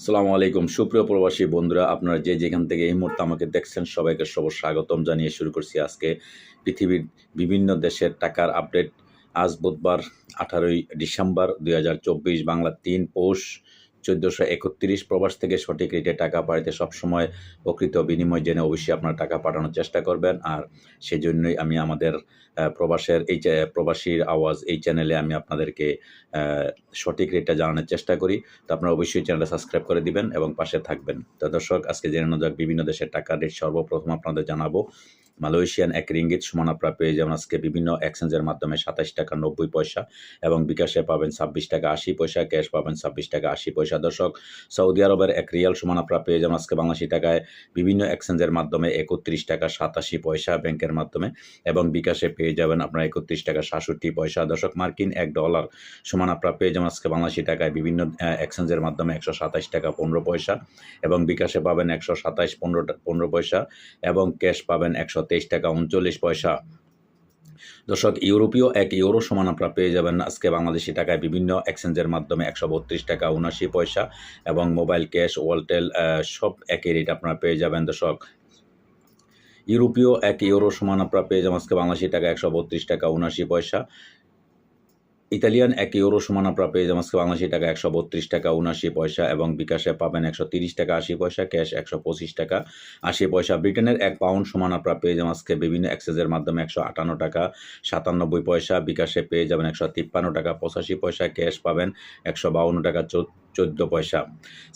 সালামু আলাইকুম। সুপ্রিয় প্রবাসী বন্ধুরা, আপনারা যে যেখান থেকে এই মুহূর্তে আমাকে দেখছেন, সবাইকে সব স্বাগতম জানিয়ে শুরু করছি আজকে পৃথিবীর বিভিন্ন দেশের টাকার আপডেট। আজ বুধবার আঠারোই ডিসেম্বর দুই হাজার চব্বিশ, বাংলা তিন পৌষ চোদ্দোশো একত্রিশ প্রবাস থেকে সঠিক রেটে টাকা পাঠাতে সবসময় প্রকৃত বিনিময় জেনে অবশ্যই আপনার টাকা পাঠানোর চেষ্টা করবেন। আর সেজন্যই আমি আমাদের প্রবাসের এই প্রবাসীর আওয়াজ এই চ্যানেলে আমি আপনাদেরকে সঠিক রেটটা জানানোর চেষ্টা করি। তো আপনারা অবশ্যই চ্যানেলটা সাবস্ক্রাইব করে দিবেন এবং পাশে থাকবেন। তো দর্শক, আজকে জেনে নেওয়া যাক বিভিন্ন দেশের টাকার রেট সর্বপ্রথম আপনাদের জানাব। মালয়েশিয়ান এক রিঙ্গিত সমান আপনারা পেয়ে যাবেন আজকে বিভিন্ন এক্সচেঞ্জের মাধ্যমে সাতাশ টাকা নব্বই পয়সা এবং বিকাশে পাবেন ছাব্বিশ টাকা আশি পয়সা, ক্যাশ পাবেন ছাব্বিশ টাকা আশি পয়সা। দর্শক, সৌদি আরবের এক রিয়াল সমান আপনারা পেয়ে যাবেন আজকে বাংলাদেশি টাকায় বিভিন্ন এক্সচেঞ্জের মাধ্যমে একত্রিশ টাকা সাতাশি পয়সা ব্যাংকের মাধ্যমে এবং বিকাশে পেয়ে যাবেন আপনারা একত্রিশ টাকা সাতষট্টি পয়সা। দর্শক, মার্কিন এক ডলার সমান আপনারা পেয়ে যাবেন আজকে বাংলাদেশি টাকায় বিভিন্ন এক্সচেঞ্জের মাধ্যমে একশো সাতাশ টাকা পনেরো পয়সা এবং বিকাশে পাবেন একশো সাতাশ পনেরো পনেরো পয়সা এবং ক্যাশ পাবেন একশো তেইশ টাকা উনচল্লিশ পয়সা। দর্শক, ইউরোপীয় এক ইউরো সমান আপনারা পেয়ে যাবেন আজকে বাংলাদেশি টাকায় বিভিন্ন এক্সচেঞ্জের মাধ্যমে একশো বত্রিশ টাকা উনাশি পয়সা এবং মোবাইল, ক্যাশ, ওয়ালটেল সব একই রেট আপনারা পেয়ে যাবেন দর্শক। ইউরোপীয় এক ইউরো সমান আপনারা পেয়ে যাবেন আজকে বাংলাদেশি টাকা একশো বত্রিশ টাকা উনাশি পয়সা। ইতালিয়ান এক ইউরো সমান আপনারা পেয়ে যাবেন। বাংলাদেশি টাকা একশো বত্রিশ টাকা উনাশি পয়সা এবং বিকাশে পাবেন একশো তিরিশ টাকা, আশি পয়সা, ক্যাশ একশো পঁচিশ টাকা, আশি পয়সা। ব্রিটেনের এক পাউন্ড সমান আপনারা পেয়ে যাবেন আজকে বিভিন্ন এক্সচেঞ্জের মাধ্যমে একশো আটান্ন টাকা, সাতানব্বই পয়সা। বিকাশে পেয়ে যাবেন একশো তিপ্পান্ন টাকা, পঁচাশি পয়সা। ক্যাশ পাবেন একশো বাউন্ন টাকা চোদ্দ পয়সা।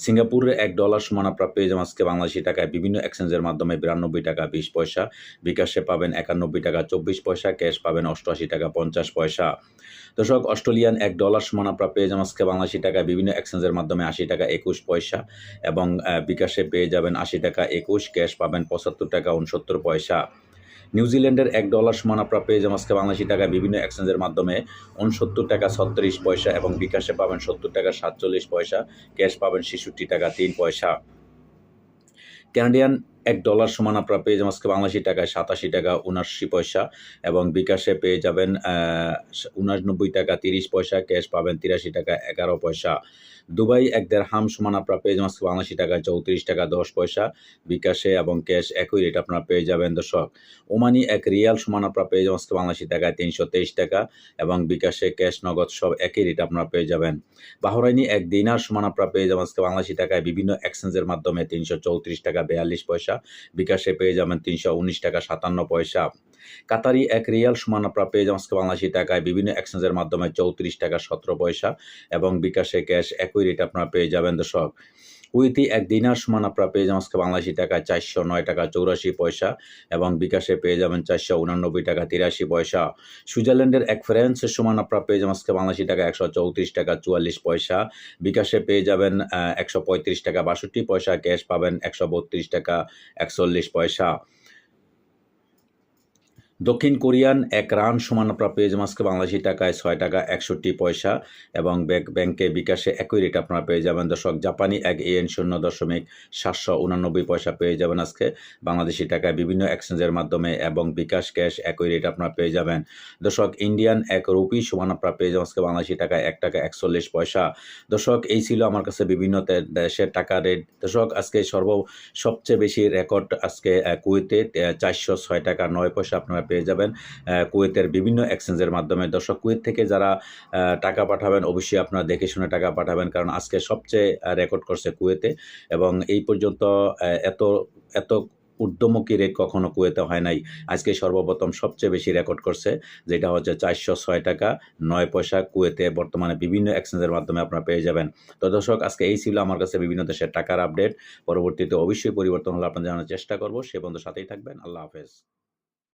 সিঙ্গাপুরের এক ডলার সমান আপনারা পেয়ে যাবেন আজকে বাংলাদেশি টাকায় বিভিন্ন এক্সচেঞ্জের মাধ্যমে বিরানব্বই টাকা, বিশ পয়সা। বিকাশে পাবেন একানব্বই টাকা, চব্বিশ পয়সা। ক্যাশ পাবেন অষ্টআশি টাকা, পঞ্চাশ পয়সা। দর্শক অস্ট্রেলিয়ান এক ডলার সমান আপনারা পেয়ে যাবেন আজকে বাংলাদেশি টাকায় বিভিন্ন এক্সচেঞ্জের মাধ্যমে আশি টাকা একুশ পয়সা এবং বিকাশে পেয়ে যাবেন আশি টাকা একুশ, ক্যাশ পাবেন পঁচাত্তর টাকা উনসত্তর পয়সা। নিউজিল্যান্ডের এক ডলার সমান আপনারা পেয়ে যাবেন আজকে বাংলাদেশি টাকায় বিভিন্ন এক্সচেঞ্জের মাধ্যমে উনসত্তর টাকা ছত্রিশ পয়সা এবং বিকাশে পাবেন সত্তর টাকা সাতচল্লিশ পয়সা, ক্যাশ পাবেন ছেষট্টি টাকা তিন পয়সা। ক্যানাডিয়ান এক ডলার সমান আপনারা পেয়ে যাবেন আজকে বাংলাদেশি টাকায় সাতাশি টাকা উনাশি পয়সা এবং বিকাশে পেয়ে যাবেন উনানব্বই টাকা তিরিশ পয়সা, ক্যাশ পাবেন তিরাশি টাকা এগারো পয়সা। দুবাই এক দেড় হাম সমান আপনারা পেয়ে যাবেন আজকে বাংলাদেশি টাকায় চৌত্রিশ টাকা দশ পয়সা। বিকাশে এবং ক্যাশ একই রেট আপনারা পেয়ে যাবেন দর্শক। ওমানি এক রিয়াল সমান আপনারা পেয়ে যাবেন আজকে বাংলাদেশি টাকায় তিনশো তেইশ টাকা এবং বিকাশে ক্যাশ নগদ সব একই রেট আপনারা পেয়ে যাবেন। বাহরাইনি এক দিনার সমান আপনারা পেয়ে যাবেন আজকে বাংলাদেশি টাকায় বিভিন্ন এক্সচেঞ্জের মাধ্যমে তিনশো চৌত্রিশ টাকা, বিয়াল্লিশ পয়সা। বিকাশে পেয়ে যাবেন তিনশো উনিশ টাকা সাতান্ন পয়সা। কাতারি এক রিয়াল সমান আপনারা পেয়ে যাবেন বাংলাদেশি টাকায় বিভিন্ন এক্সচেঞ্জের মাধ্যমে চৌত্রিশ টাকা সতেরো পয়সা এবং বিকাশে ক্যাশ একই রেট আপনারা পেয়ে যাবেন দর্শক। কুইতি এক দিনার সমান আপনারা পেয়ে যাবেন আজকে বাংলাদেশি টাকা চারশো নয় টাকা চৌরাশি পয়সা এবং বিকাশে পেয়ে যাবেন চারশো উনানব্বই টাকা তিরাশি পয়সা। সুইজারল্যান্ডের এক ফ্রেন্সের সমান আপনারা পেয়ে যাবেন আজকে বাংলাদেশি টাকা একশো চৌত্রিশ টাকা চুয়াল্লিশ পয়সা। বিকাশে পেয়ে যাবেন একশো পঁয়ত্রিশ টাকা বাষট্টি পয়সা। ক্যাশ পাবেন একশো বত্রিশ টাকা একচল্লিশ পয়সা। দক্ষিণ কোরিয়ান এক রান সমান আপনারা পেয়ে যাবেন আজকে বাংলাদেশি টাকায় ছয় টাকা একষট্টি পয়সা এবং ব্যাংক বিকাশে একই রেট আপনারা পেয়ে যাবেন। দর্শক, জাপানি এক এন শূন্য দশমিক সাতশো উনানব্বই পয়সা পেয়ে যাবেন আজকে। বাংলাদেশি টাকায় বিভিন্ন এক্সচেঞ্জের মাধ্যমে এবং বিকাশ ক্যাশ একই রেট আপনারা পেয়ে যাবেন। দর্শক, ইন্ডিয়ান এক রুপি সমান আপনারা পেয়ে যাবেন আজকে বাংলাদেশি টাকায় এক টাকা একচল্লিশ পয়সা। দর্শক, এই ছিল আমার কাছে বিভিন্ন দেশের টাকা রেট। দর্শক, আজকে সর্ব, সবচেয়ে বেশি রেকর্ড আজকে কুয়েতে চারশো ছয় টাকা নয় পয়সা আপনারা পেয়ে যাবেন কুয়েতের বিভিন্ন এক্সচেঞ্জের মাধ্যমে। দর্শক, কুয়েত থেকে যারা টাকা পাঠাবেন, অবশ্যই আপনারা দেখে শুনে টাকা পাঠাবেন, কারণ আজকে সবচেয়ে রেকর্ড করছে কুয়েতে এবং এই পর্যন্ত এত এত ঊর্ধ্বমুখী রেট কখনো কুয়েতে হয় নাই। আজকে সর্বপ্রথম সবচেয়ে বেশি রেকর্ড করছে, যেটা হচ্ছে চারশো ছয় টাকা নয় পয়সা কুয়েতে। বর্তমানে বিভিন্ন এক্সচেঞ্জের মাধ্যমে আপনারা পেয়ে যাবেন। তো দর্শক, আজকে এই ছিল আমার কাছে বিভিন্ন দেশের টাকার আপডেট পরবর্তীতে অবশ্যই পরিবর্তন হলে আপনাদের জানার চেষ্টা করব। সে পর্যন্ত সাথেই থাকবেন। আল্লাহ হাফেজ।